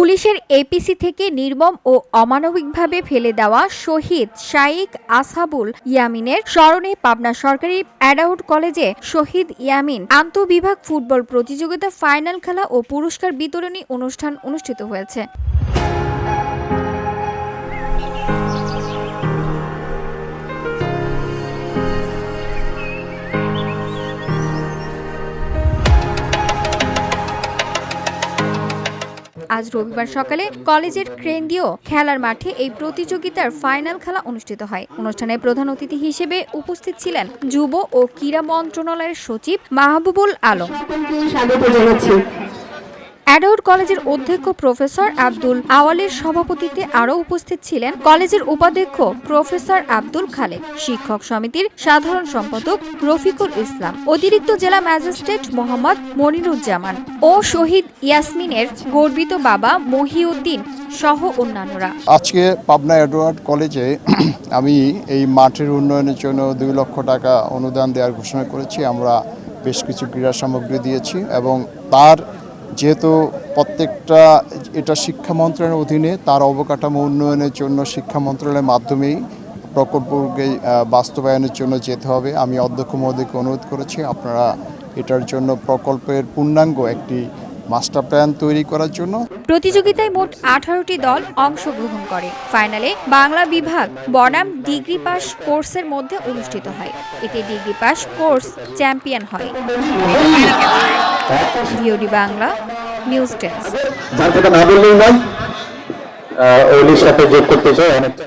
পুলিশের এপিসি থেকে নির্মম ও অমানবিকভাবে ফেলে দেওয়া শহীদ শাইক আসাবুল ইয়ামিনের স্মরণে পাবনা সরকারি অ্যাডাউট কলেজে শহীদ ইয়ামিন আন্তঃবিভাগ ফুটবল প্রতিযোগিতা ফাইনাল খেলা ও পুরস্কার বিতরণী অনুষ্ঠান অনুষ্ঠিত হয়েছে। আজ রবিবার সকালে কলেজের কেন্দ্রীয় খেলার মাঠে এই প্রতিযোগিতার ফাইনাল খেলা অনুষ্ঠিত হয়। অনুষ্ঠানে প্রধান অতিথি হিসেবে উপস্থিত ছিলেন যুব ও ক্রীড়া মন্ত্রণালয়ের সচিব মাহবুবুল আলম। অ্যাডাউট কলেজের অধ্যক্ষ প্রফেসর আব্দুল আওয়ালের সভাপতিত্বে আরও উপস্থিত ছিলেন কলেজের উপাধ্যক্ষ প্রফেসর আব্দুল খালেক, শিক্ষক সমিতির সাধারণ সম্পাদক রফিকুল ইসলাম, অতিরিক্ত জেলা ম্যাজিস্ট্রেট মোহাম্মদ মনিরুজ্জামান ও শহীদ ইয়াসমিনের গর্বিত বাবা মহিউদ্দিন সহ অন্যান্যরা। আজকে পাবনা এডওয়ার্ড কলেজে আমি এই মাঠের উন্নয়নের জন্য দুই লক্ষ টাকা অনুদান দেওয়ার ঘোষণা করেছি। আমরা বেশ কিছু ক্রীড়া সামগ্রী দিয়েছি এবং তার যেহেতু প্রত্যেকটা এটা শিক্ষা মন্ত্রণালয়ের অধীনে, তার অবকাঠামো উন্নয়নের জন্য শিক্ষা মন্ত্রণালয়ের মাধ্যমেই প্রকল্পকে বাস্তবায়নের জন্য যেতে হবে। আমি অধ্যক্ষ মহোদয়কে অনুরোধ করেছি, আপনারা এটার জন্য প্রকল্পের পূর্ণাঙ্গ একটি মাস্টার প্ল্যান তৈরি করার জন্য। প্রতিযোগিতায় মোট আঠারোটি দল অংশগ্রহণ করে। ফাইনালে বাংলা বিভাগ বনাম ডিগ্রি পাস কোর্সের মধ্যে অনুষ্ঠিত হয়। এতে ডিগ্রি পাস কোর্স চ্যাম্পিয়ন হয়। VOD Bangla news desk. যার কথা না বললেই নয় ওলির সাথে যোগ করতে চাই অনেকটা।